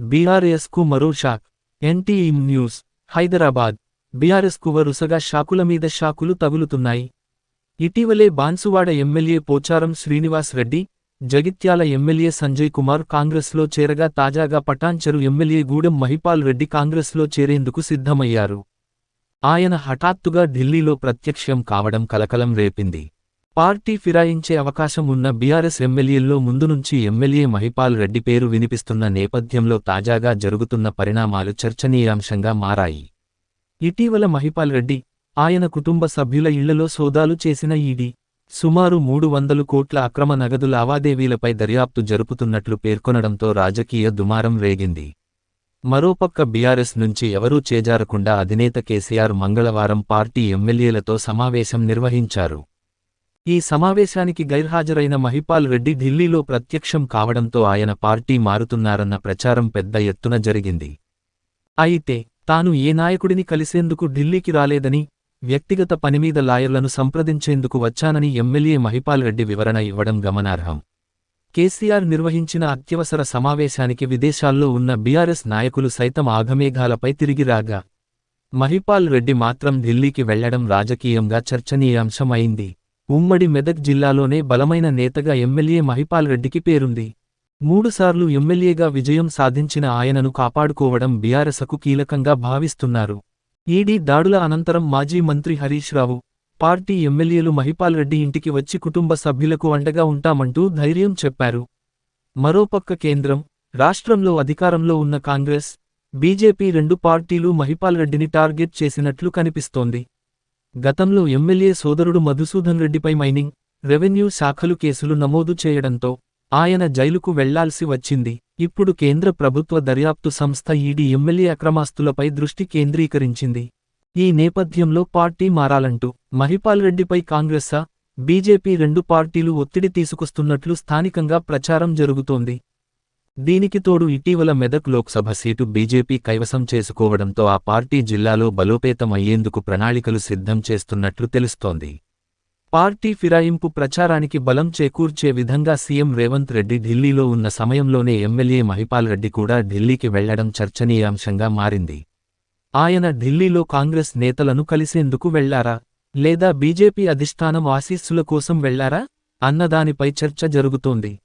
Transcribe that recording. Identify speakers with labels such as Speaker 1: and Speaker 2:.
Speaker 1: బీఆర్ఎస్కు మరో shock. ఎన్టీఈ news Hyderabad. బీఆర్ఎస్కు వరుసగా షాకుల మీద షాకులు తగులుతున్నాయి. ఇటీవలే బాన్సువాడ ఎమ్మెల్యే పోచారం శ్రీనివాస్ రెడ్డి జగిత్యాల ఎమ్మెల్యే సంజయ్ కుమార్ కాంగ్రెస్లో చేరగా తాజాగా పటాన్చెరు ఎమ్మెల్యే గూడెం మహిపాల్ రెడ్డి కాంగ్రెస్లో చేరేందుకు సిద్ధమయ్యారు. ఆయన హఠాత్తుగా ఢిల్లీలో ప్రత్యక్షం కావడం కలకలం రేపింది. పార్టీ ఫిరాయించే అవకాశం ఉన్న బీఆర్ఎస్ ఎమ్మెల్యేల్లో ముందు నుంచి ఎమ్మెల్యే మహిపాల్ రెడ్డి పేరు వినిపిస్తున్న నేపథ్యంలో తాజాగా జరుగుతున్న పరిణామాలు చర్చనీయాంశంగా మారాయి. ఇటీవల మహిపాల్ రెడ్డి ఆయన కుటుంబ సభ్యుల ఇళ్ళలో సోదాలు చేసిన ఈడీ సుమారు మూడు వందలు కోట్ల అక్రమ నగదు లావాదేవీలపై దర్యాప్తు జరుపుతున్నట్లు పేర్కొనడంతో రాజకీయ దుమారం రేగింది. మరోపక్క బీఆర్ఎస్ నుంచి ఎవరూ చేజారకుండా అధినేత కేసీఆర్ మంగళవారం పార్టీ ఎమ్మెల్యేలతో సమావేశం నిర్వహించారు. ఈ సమావేశానికి గైర్హాజరైన మహిపాల్ రెడ్డి ఢిల్లీలో ప్రత్యక్షం కావడంతో ఆయన పార్టీ మారుతున్నారన్న ప్రచారం పెద్ద ఎత్తున జరిగింది. అయితే తాను ఏ నాయకుడిని కలిసేందుకు ఢిల్లీకి రాలేదని వ్యక్తిగత పనిమీద లాయర్లను సంప్రదించేందుకు వచ్చానని ఎమ్మెల్యే మహిపాల్ రెడ్డి వివరణ ఇవ్వడం గమనార్హం. కేసీఆర్ నిర్వహించిన అత్యవసర సమావేశానికి విదేశాల్లో ఉన్న బీఆర్ఎస్ నాయకులు సైతం ఆగమేఘాలపై తిరిగి రాగా మహిపాల్ రెడ్డి మాత్రం ఢిల్లీకి వెళ్ళడం రాజకీయంగా చర్చనీయాంశం అయింది ఉమ్మడి మెదక్ జిల్లాలోనే బలమైన నేతగా ఎమ్మెల్యే మహిపాల్ రెడ్డికి పేరుంది. మూడుసార్లు ఎమ్మెల్యేగా విజయం సాధించిన ఆయనను కాపాడుకోవడం బీఆర్ఎస్కు కీలకంగా భావిస్తున్నారు. ఈడీ దాడుల అనంతరం మాజీ మంత్రి హరీష్ రావు పార్టీ ఎమ్మెల్యేలు మహిపాల్ రెడ్డి ఇంటికి వచ్చి కుటుంబ సభ్యులకు అండగా ఉంటామంటూ ధైర్యం చెప్పారు. మరోపక్క కేంద్రం రాష్ట్రంలో అధికారంలో ఉన్న కాంగ్రెస్ బీజేపీ రెండు పార్టీలు మహిపాల్ రెడ్డిని టార్గెట్ చేసినట్లు కనిపిస్తోంది. గతంలో ఎమ్మెల్యే సోదరుడు మధుసూదన్ రెడ్డిపై మైనింగ్ రెవెన్యూ శాఖలు కేసులు నమోదు చేయడంతో ఆయన జైలుకు వెళ్ళాల్సి వచ్చింది. ఇప్పుడు కేంద్ర ప్రభుత్వ దర్యాప్తు సంస్థ ఈడీ ఎమ్మెల్యే అక్రమాస్తులపై దృష్టి కేంద్రీకరించింది. ఈ నేపథ్యంలో పార్టీ మారాలంటూ మహిపాల్ రెడ్డిపై కాంగ్రెస్సా బీజేపీ రెండు పార్టీలు ఒత్తిడి తీసుకొస్తున్నట్లు స్థానికంగా ప్రచారం జరుగుతోంది. దీనికి తోడు ఇటీవల మెదక్ లోక్సభ సీటు బీజేపీ కైవసం చేసుకోవడంతో ఆ పార్టీ జిల్లాలో బలోపేతం అయ్యేందుకు ప్రణాళికలు సిద్ధం చేస్తున్నట్లు తెలుస్తోంది. పార్టీ ఫిరాయింపు ప్రచారానికి బలం చేకూర్చే విధంగా సీఎం రేవంత్ రెడ్డి ఢిల్లీలో ఉన్న సమయంలోనే ఎమ్మెల్యే మహిపాల్ రెడ్డి కూడా ఢిల్లీకి వెళ్ళడం చర్చనీయాంశంగా మారింది. ఆయన ఢిల్లీలో కాంగ్రెస్ నేతలను కలిసేందుకు వెళ్ళారా? లేదా బీజేపీ అధిష్టానం ఆశీస్సుల కోసం వెళ్ళారా? అన్నదానిపై చర్చ జరుగుతోంది.